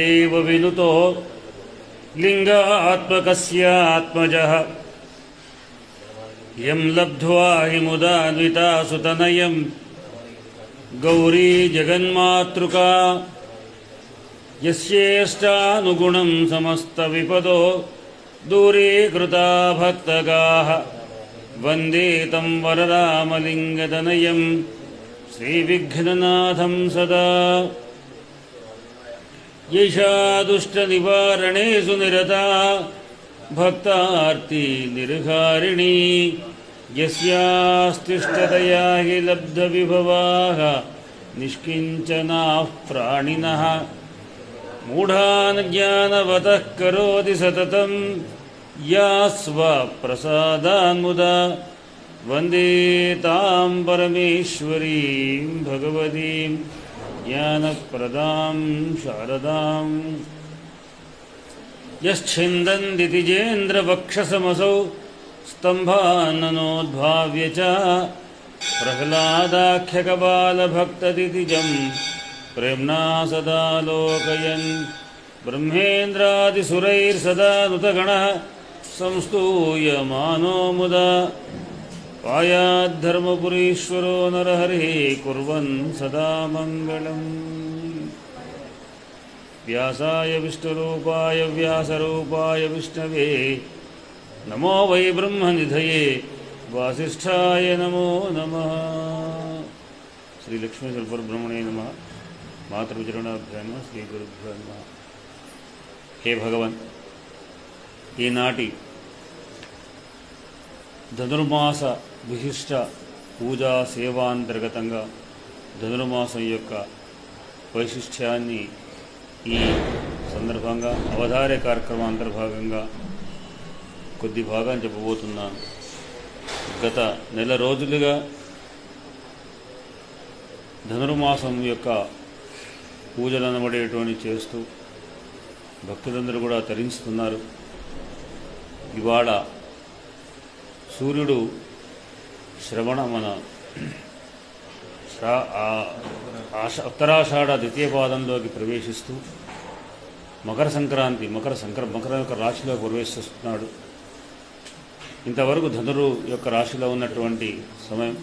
देव विनुतो लिङ्गात्मकस्यात्मजः यं लब्ध्वा हि मुदान्विता सुतनयम् गौरी जगन्मातृका। यस्येष्टानुगुणं समस्तविपदो दूरीकृता भक्तगाः। वन्दे तं वररामलिङ्गतनयं श्रीविघ्ननाथं सदा येषा दुष्टनिवारणेषु निरता भक्तार्ति निर्हारिणी यस्यास्तिष्ठतया हि लब्धविभवाः निष्किञ्चनाः प्राणिनः। मूढान् ज्ञानवतः करोति सततं या स्वप्रसादान्मुदा। वन्दे तां परमेश्वरीं भगवतीं ज्ञानप्रदां शारदाम् यश्छिन्दन्दितिजेन्द्रवक्षसमसौ स्तम्भाननोद्भाव्य च प्रह्लादाख्यकबालभक्तदितिजं प्रेम्णा सदा लोकयन्। ब्रह्मेन्द्रादिसुरैर्सदा नुतगणः संस्तूयमानो मुदा पायाद्धर्मपुरीश्वरो नरहरिः कुर्वन् सदा मङ्गलम् व्यासाय विष्णुरूपाय व्यासरूपाय विष्णवे नमो वै ब्रह्मनिधये वासिष्ठाय नमो नमः శ్రీలక్ష్మీశ్వరబ్రహ్మణే నమ మాతృచరణాభ్యామ శ్రీ గురుభ్యో నమ హే భగవన్ ఈనాటి ధనుర్మాస విశిష్ట పూజా సేవాంతర్గతంగా ధనుర్మాసం యొక్క వైశిష్ట్యాన్ని ఈ సందర్భంగా అవధార్య కార్యక్రమం అంతర్భాగంగా కొద్ది భాగం చెప్పబోతున్నాను. గత నెల రోజులుగా ధనుర్మాసం యొక్క పూజలు అనబడేటువంటి చేస్తూ భక్తులందరూ కూడా తరించుతున్నారు. ఇవాళ సూర్యుడు శ్రవణ మన శ్రా ఉత్తరాషాఢ ద్వితీయ పాదంలోకి ప్రవేశిస్తూ మకర సంక్రాంతి మకర సంక్ర మకర యొక్క రాశిలో ప్రవేశిస్తున్నాడు. ఇంతవరకు ధనురు యొక్క రాశిలో ఉన్నటువంటి సమయం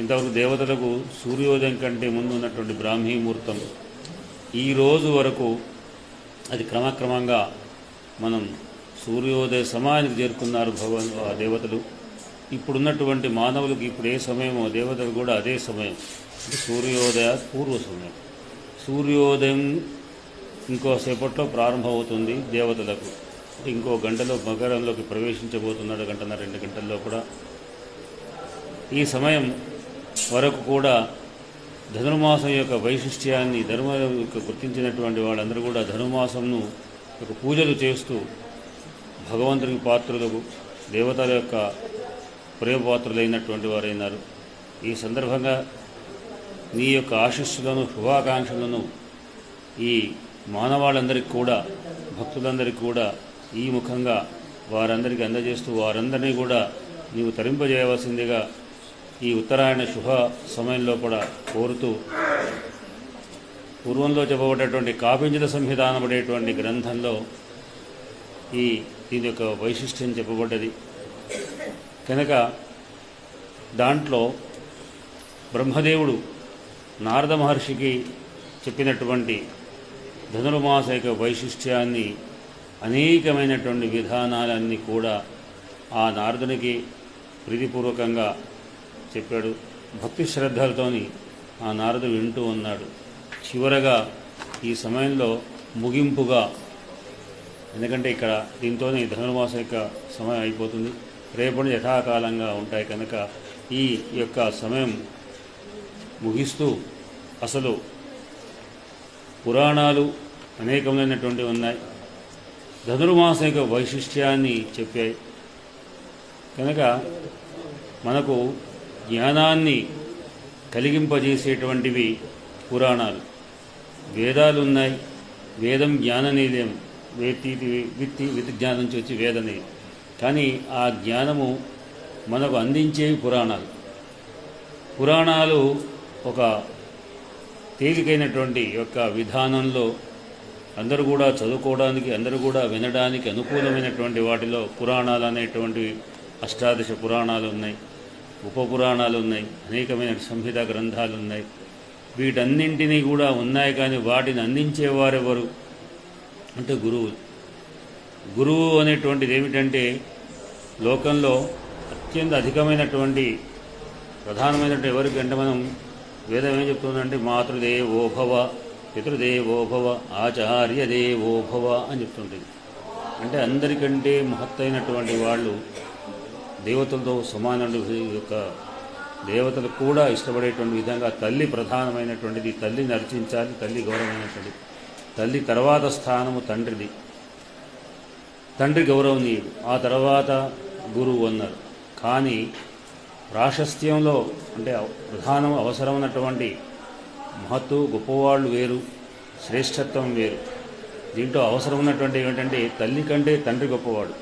ఇంతవరకు దేవతలకు సూర్యోదయం కంటే ముందు ఉన్నటువంటి బ్రాహ్మీ ముహూర్తం ఈ రోజు వరకు అది క్రమక్రమంగా మనం సూర్యోదయ సమయానికి చేరుకున్నారు భగవాన్ ఆ దేవతలు. ఇప్పుడున్నటువంటి మానవులకు ఇప్పుడు ఏ సమయమో దేవతలు కూడా అదే సమయం. అంటే సూర్యోదయ పూర్వ సమయం. సూర్యోదయం ఇంకో సేపట్లో ప్రారంభమవుతుంది దేవతలకు. ఇంకో గంటలో మకరంలోకి ప్రవేశించబోతున్నాడు గంటన్నర రెండు గంటల్లో కూడా. ఈ సమయం వరకు కూడా ధనుర్మాసం యొక్క వైశిష్ట్యాన్ని ధర్మ యొక్క గుర్తించినటువంటి వాళ్ళందరూ కూడా ధనుర్మాసంను ఒక పూజలు చేస్తూ భగవంతునికి పాత్రులకు దేవతల యొక్క ప్రేమపాత్రులైనటువంటి వారైనారు. ఈ సందర్భంగా నీ యొక్క ఆశస్సులను శుభాకాంక్షలను ఈ మానవాళ్ళందరికీ కూడా భక్తులందరికీ కూడా ఈ ముఖంగా వారందరికీ అందజేస్తూ వారందరినీ కూడా నీవు తరింపజేయవలసిందిగా ఈ ఉత్తరాయణ శుభ సమయంలో కూడా కోరుతూ పూర్వంలో చెప్పబడేటువంటి కాపింజల సంహిత అనబడేటువంటి గ్రంథంలో ఈ దీని యొక్క వైశిష్ట్యం చెప్పబడ్డది. కనుక దాంట్లో బ్రహ్మదేవుడు నారద మహర్షికి చెప్పినటువంటి ధనుర్మాస యొక్క వైశిష్ట్యాన్ని అనేకమైనటువంటి విధానాలన్నీ కూడా ఆ నారదునికి ప్రీతిపూర్వకంగా చెప్పాడు. భక్తి శ్రద్ధలతోని ఆ నారదు వింటూ ఉన్నాడు. చివరగా ఈ సమయంలో ముగింపుగా ఎందుకంటే ఇక్కడ దీంతోనే ధనుర్మాసం యొక్క సమయం అయిపోతుంది. రేపటి యథాకాలంగా ఉంటాయి కనుక ఈ యొక్క సమయం ముగిస్తూ అసలు పురాణాలు అనేకమైనటువంటి ఉన్నాయి. ధనుర్మాసం యొక్క వైశిష్ట్యాన్ని చెప్పాయి కనుక మనకు జ్ఞానాన్ని కలిగింపజేసేటువంటివి పురాణాలు. వేదాలు ఉన్నాయి వేదం జ్ఞాననీయం వేతి విత్తి విత్ జ్ఞానం నుంచి వచ్చి వేదనే కానీ ఆ జ్ఞానము మనకు అందించేవి పురాణాలు. పురాణాలు ఒక తేలికైనటువంటి యొక్క విధానంలో అందరూ కూడా చదువుకోవడానికి అందరూ కూడా వినడానికి అనుకూలమైనటువంటి వాటిలో పురాణాలు అనేటువంటివి అష్టాదశ పురాణాలు ఉన్నాయి ఉప పురాణాలు ఉన్నాయి అనేకమైన సంహిత గ్రంథాలు ఉన్నాయి. వీటన్నింటినీ కూడా ఉన్నాయి కానీ వాటిని అందించేవారెవరు? అంటే గురువు. గురువు అనేటువంటిది ఏమిటంటే లోకంలో అత్యంత అధికమైనటువంటి ప్రధానమైనటువంటి ఎవరికి అంటే మనం వేదం ఏం చెప్తుందంటే మాతృదేవోభవ పితృదేవోభవ ఆచార్యదేవోభవ అని చెప్తుంటుంది. అంటే అందరికంటే మహత్తైనటువంటి వాళ్ళు దేవతలతో సమానుడు యొక్క దేవతలు కూడా ఇష్టపడేటువంటి విధంగా తల్లి ప్రధానమైనటువంటిది తల్లిని నర్చించాలి తల్లి గౌరవమైనటువంటిది. తల్లి తర్వాత స్థానము తండ్రిది. తండ్రి గౌరవనీయుడు. ఆ తర్వాత గురువు అన్నారు. కానీ ప్రాశస్త్యంలో అంటే ప్రధానం అవసరమైనటువంటి మహత్తు గొప్పవాళ్ళు వేరు శ్రేష్టత్వం వేరు. దీంట్లో అవసరం ఉన్నటువంటి ఏమిటంటే తల్లి కంటే తండ్రి గొప్పవాడు.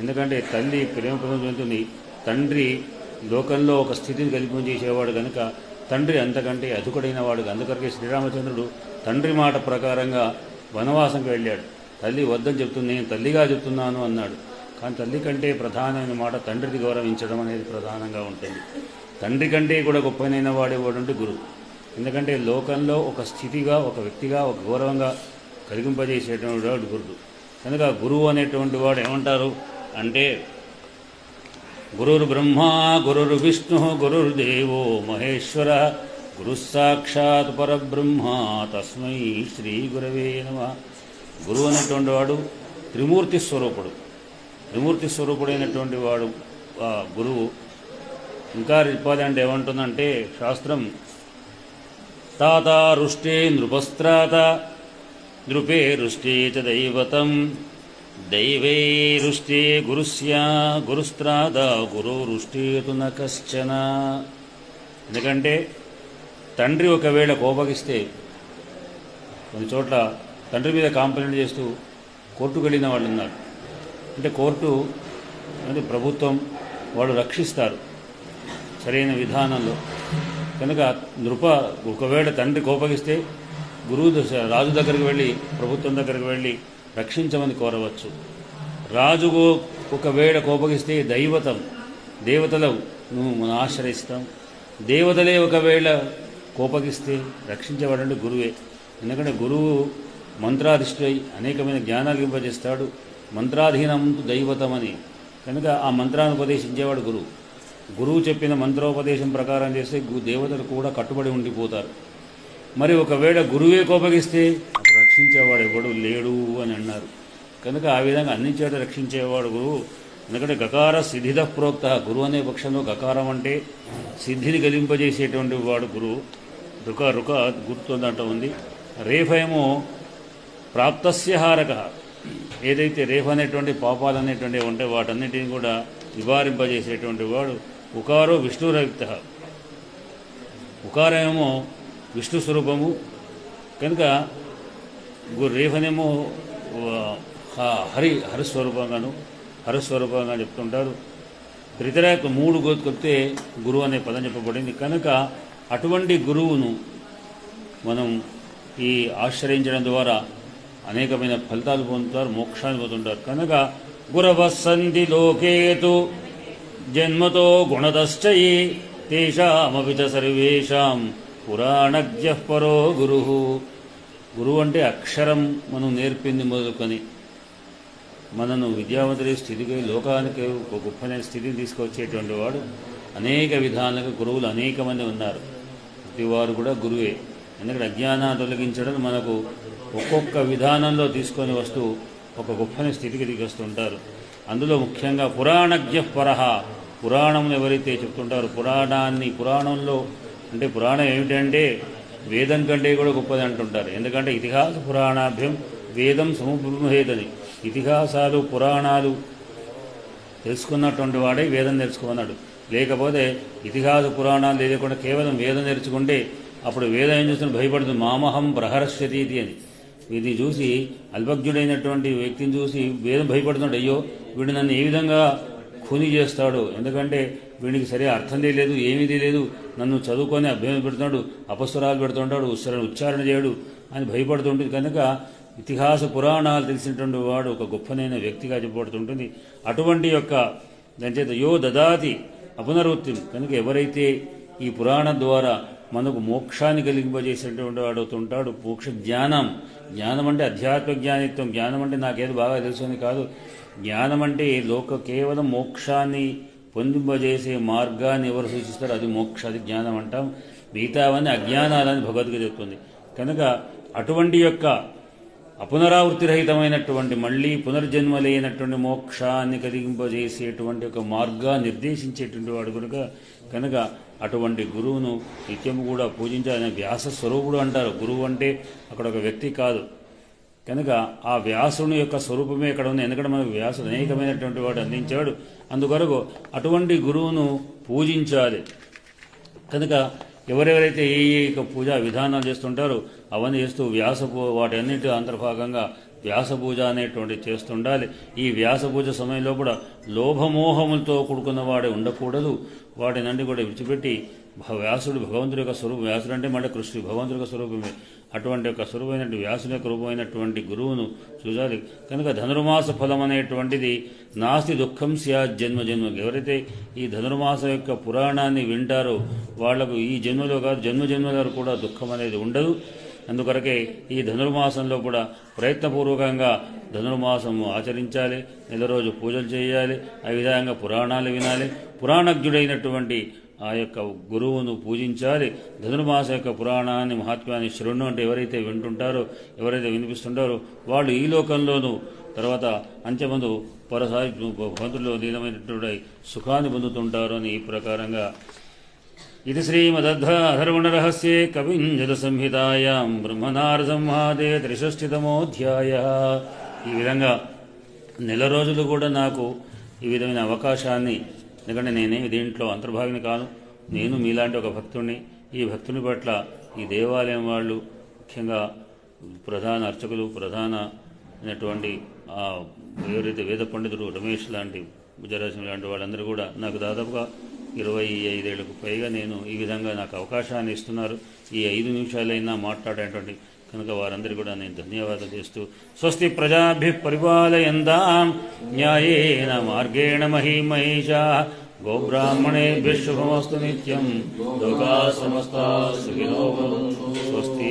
ఎందుకంటే తల్లి ప్రేమ పొందుతుంది తండ్రి లోకంలో ఒక స్థితిని కల్పించేసేవాడు కనుక తండ్రి అంతకంటే అధుకడైన వాడు అందుకరికే శ్రీరామచంద్రుడు తండ్రి మాట ప్రకారంగా వనవాసంకి వెళ్ళాడు. తల్లి వద్దని చెప్తుంది నేను తల్లిగా చెప్తున్నాను అన్నాడు. కానీ తల్లి కంటే ప్రధానమైన మాట తండ్రిని గౌరవించడం అనేది ప్రధానంగా ఉంటుంది. తండ్రి కంటే కూడా గొప్పనైన వాడేవాడు గురువు. ఎందుకంటే లోకంలో ఒక స్థితిగా ఒక వ్యక్తిగా ఒక గౌరవంగా కలిగింపజేసేటువంటి వాడు గురుడు. కనుక గురువు అనేటువంటి వాడు ఏమంటారు? అంటే గురుర్ బ్రహ్మ గురుర్ విష్ణు గురుర్దేవో మహేశ్వర గురు సాక్షాత్ పరబ్రహ్మ తస్మై శ్రీ గురవే నమ. గురువు అనేటువంటి వాడు త్రిమూర్తి స్వరూపుడు. త్రిమూర్తి స్వరూపుడైనటువంటి వాడు గురువు. ఇంకా చెప్పాలంటే ఏమంటుందంటే శాస్త్రం తాత రుష్టే నృపస్త్రాత నృపే రుష్టే చ దైవతం. దైవే రుష్టే గురుస్యా గురుస్త్రాద గురు రుష్టేతు న కశ్చన. ఎందుకంటే తండ్రి ఒకవేళ కోపగిస్తే కొన్ని చోట్ల తండ్రి మీద కాంప్లైంట్ చేస్తూ కోర్టుకు వెళ్ళిన వాళ్ళు ఉన్నారు అంటే కోర్టు అంటే ప్రభుత్వం వాళ్ళు రక్షిస్తారు సరైన విధానంలో. కనుక నృప ఒకవేళ తండ్రి కోపగిస్తే గురువు దశ- రాజు దగ్గరికి వెళ్ళి ప్రభుత్వం దగ్గరికి వెళ్ళి రక్షించమని కోరవచ్చు. రాజు ఒకవేళ కోపగిస్తే దైవతం దేవతలు నువ్వు మనం ఆశ్రయిస్తాం. దేవతలే ఒకవేళ కోపగిస్తే రక్షించేవాడంటే గురువే. ఎందుకంటే గురువు మంత్రాధిష్ఠుడై అనేకమైన జ్ఞానాలు ఇంపజేస్తాడు మంత్రాధీనం దైవతమని. కనుక ఆ మంత్రాన్ని ఉపదేశించేవాడు గురువు గురువు చెప్పిన మంత్రోపదేశం ప్రకారం చేస్తే గు- దేవతలు కూడా కట్టుబడి ఉండిపోతారు. మరి ఒకవేళ గురువే కోపగిస్తే రక్షించేవాడు ఎవడు లేడు అని అన్నారు. కనుక ఆ విధంగా అన్ని చేత రక్షించేవాడు గురువు. ఎందుకంటే గకార సిద్ధిద ప్రోక్త. గురువు అనే పక్షంలో గకారం అంటే సిద్ధిని గలింపజేసేటువంటి వాడు గురువు. రుక రుక గుర్తుందంట ఉంది. రేఫేమో ప్రాప్తస్య హారక. ఏదైతే రేఫ్ అనేటువంటి పాపాలు అనేటువంటివి ఉంటే వాటన్నిటిని కూడా నివారింపజేసేటువంటి వాడు ఉకారో విష్ణురయుక్త ఉకారమేమో విష్ణు స్వరూపము. కనుక గు- రేఫనేమో హ- హరి హరిస్వరూపంగాను హరస్వరూపంగా చెప్తుంటారు. ప్రతిరేక మూడు గోతుకొస్తే గురువు అనే పదం చెప్పబడింది. కనుక అటువంటి గురువును మనం ఈ ఆశ్రయించడం ద్వారా అనేకమైన ఫలితాలు పొందుతారు మోక్షాన్ని పొందుతుంటారు. కనుక గురవసంధి లోకేతు జన్మతో గుణదశ్చయి తేషామవిత సర్వేషాం పురాణజ్ఞ పరో గురు. గురువు అంటే అక్షరం మనం నేర్పింది మొదలుకొని మనను విద్యావంతుడి స్థితికి లోకానికి ఒక గొప్పమైన స్థితిని తీసుకొచ్చేటువంటి వాడు. అనేక విధాలుగా గురువులు అనేక మంది ఉన్నారు. ప్రతి వారు కూడా గురువే. ఎందుకంటే అజ్ఞానాన్ని తొలగించడం మనకు ఒక్కొక్క విధానంలో తీసుకొని వస్తూ ఒక గొప్పని స్థితికి దిగొస్తుంటారు. అందులో ముఖ్యంగా పురాణజ్ఞ పరహ పురాణం ఎవరైతే చెప్తుంటారో పురాణాన్ని పురాణంలో అంటే పురాణం ఏమిటంటే వేదం కంటే కూడా గొప్పది అంటుంటారు. ఎందుకంటే ఇతిహాస పురాణాభ్యం వేదం సముబ్రహ్మేదని ఇతిహాసాలు పురాణాలు తెలుసుకున్నటువంటి వాడే వేదం నేర్చుకున్నాడు లేకపోతే ఇతిహాస పురాణాలు లేకుండా కేవలం వేదం నేర్చుకుంటే అప్పుడు వేదం ఏం చేస్తున్న భయపడుతుంది. మామహం ఇది అని. వీటిని చూసి అల్పజ్ఞుడైనటువంటి వ్యక్తిని చూసి వేదం భయపడుతున్నాడు. అయ్యో వీడు నన్ను ఏ విధంగా ఖూని చేస్తాడు? ఎందుకంటే వీడికి సరే అర్థం తెలియదు ఏమీ తెలియదు. నన్ను చదువుకొని అభ్యర్థి పెడుతున్నాడు అపస్వరాలు పెడుతుంటాడు ఉచ్చరణ ఉచ్చారణ చేయడు అని భయపడుతుంటుంది. కనుక ఇతిహాస పురాణాలు తెలిసినటువంటి వాడు ఒక గొప్పనైన వ్యక్తిగా చెప్పబడుతుంటుంది. అటువంటి యొక్క దాని చేత యో దదాతి అపునరుత్తి. కనుక ఎవరైతే ఈ పురాణం ద్వారా మనకు మోక్షాన్ని కలిగింపజేసేటువంటి వాడు అవుతుంటాడు. మోక్ష జ్ఞానం. జ్ఞానం అంటే అధ్యాత్మ జ్ఞానిత్వం. జ్ఞానం అంటే నాకేదో బాగా తెలుసుని కాదు. జ్ఞానం అంటే లోక కేవలం మోక్షాన్ని పొందింపజేసే మార్గాన్ని ఎవరు సూచిస్తారు? అది మోక్ష అది జ్ఞానం అంటాం. మిగతావన్నీ అజ్ఞానాలని భగవద్గీత చెప్తుంది. కనుక అటువంటి యొక్క అపునరావృత్తి రహితమైనటువంటి మళ్ళీ పునర్జన్మ లేనటువంటి మోక్షాన్ని కలిగింపజేసేటువంటి ఒక మార్గాన్ని నిర్దేశించేటువంటి వాడు కనుక కనుక అటువంటి గురువును నిత్యము కూడా పూజించాలని వ్యాస స్వరూపుడు అంటారు. గురువు అంటే అక్కడ ఒక వ్యక్తి కాదు. కనుక ఆ వ్యాసుని యొక్క స్వరూపమే ఇక్కడ ఉంది. ఎందుకంటే మనకు వ్యాసుడు అనేకమైనటువంటి వాడు అందించాడు. అందుకొరకు అటువంటి గురువును పూజించాలి. కనుక ఎవరెవరైతే ఏ ఏ పూజా విధానాలు చేస్తుంటారో అవన్నీ చేస్తూ వ్యాస పూ వాటి అన్నిటి అంతర్భాగంగా వ్యాస పూజ అనేటువంటి చేస్తుండాలి. ఈ వ్యాస పూజ సమయంలో కూడా లోభమోహములతో కూడుకున్న వాడే ఉండకూడదు. వాటినన్నీ కూడా విడిచిపెట్టి వ్యాసుడు భగవంతుడి యొక్క స్వరూపం. వ్యాసుడు అంటే మళ్ళీ కృష్ణుడు భగవంతుడి యొక్క స్వరూపమే. అటువంటి యొక్క స్వరూపమైనటువంటి వ్యాసుని యొక్క రూపమైనటువంటి గురువును చూడాలి. కనుక ధనుర్మాస ఫలం అనేటువంటిది నాస్తి దుఃఖం స్యాత్ జన్మ జన్మ ఎవరైతే ఈ ధనుర్మాసం యొక్క పురాణాన్ని వింటారో వాళ్ళకు ఈ జన్మలో కాదు జన్మ జన్మలో కూడా దుఃఖం అనేది ఉండదు. అందుకొరకే ఈ ధనుర్మాసంలో కూడా ప్రయత్నపూర్వకంగా ధనుర్మాసము ఆచరించాలి. నెల రోజు పూజలు చేయాలి. ఆ విధంగా పురాణాలు వినాలి. పురాణజ్ఞుడైనటువంటి ఆ యొక్క గురువును పూజించాలి. ధనుర్మాస యొక్క పురాణాన్ని మహాత్మ్యాన్ని శృణు అంటే ఎవరైతే వింటుంటారో ఎవరైతే వినిపిస్తుంటారో వాళ్ళు ఈ లోకంలోనూ తర్వాత అంత్యమందు పరసాయి భగవంతుల్లో లీనమైనటువంటి సుఖాన్ని పొందుతుంటారు అని ఈ ప్రకారంగా ఇది శ్రీమదధర్వణరహస్యే కవింజల సంహితాయాం బ్రహ్మనార సంహాదే త్రిషష్టితమోధ్యాయ. ఈ విధంగా నెల రోజులు కూడా నాకు ఈ విధమైన అవకాశాన్ని ఎందుకంటే నేనేమి దీంట్లో అంతర్భాగిని కాను నేను మీలాంటి ఒక భక్తుడిని ఈ భక్తుని పట్ల ఈ దేవాలయం వాళ్ళు ముఖ్యంగా ప్రధాన అర్చకులు ప్రధాన అయినటువంటి ఎవరైతే వేద పండితుడు రమేష్ లాంటి గుజరాజం లాంటి వాళ్ళందరూ కూడా నాకు దాదాపుగా ఇరవై ఐదేళ్ళకు పైగా నేను ఈ విధంగా నాకు అవకాశాన్ని ఇస్తున్నారు. ఈ ఐదు నిమిషాలైనా మాట్లాడేటువంటి కనుక వారందరికీ కూడా నేను ధన్యవాదాలు చేస్తూ స్వస్తి ప్రజాభి పరిపాలయందాం న్యాయేన మార్గేణ మహీమహేషా గోబ్రాహ్మణేభ్య శుభమస్తు నిత్యం లోకా సమస్తా సుఖినో స్వస్తి.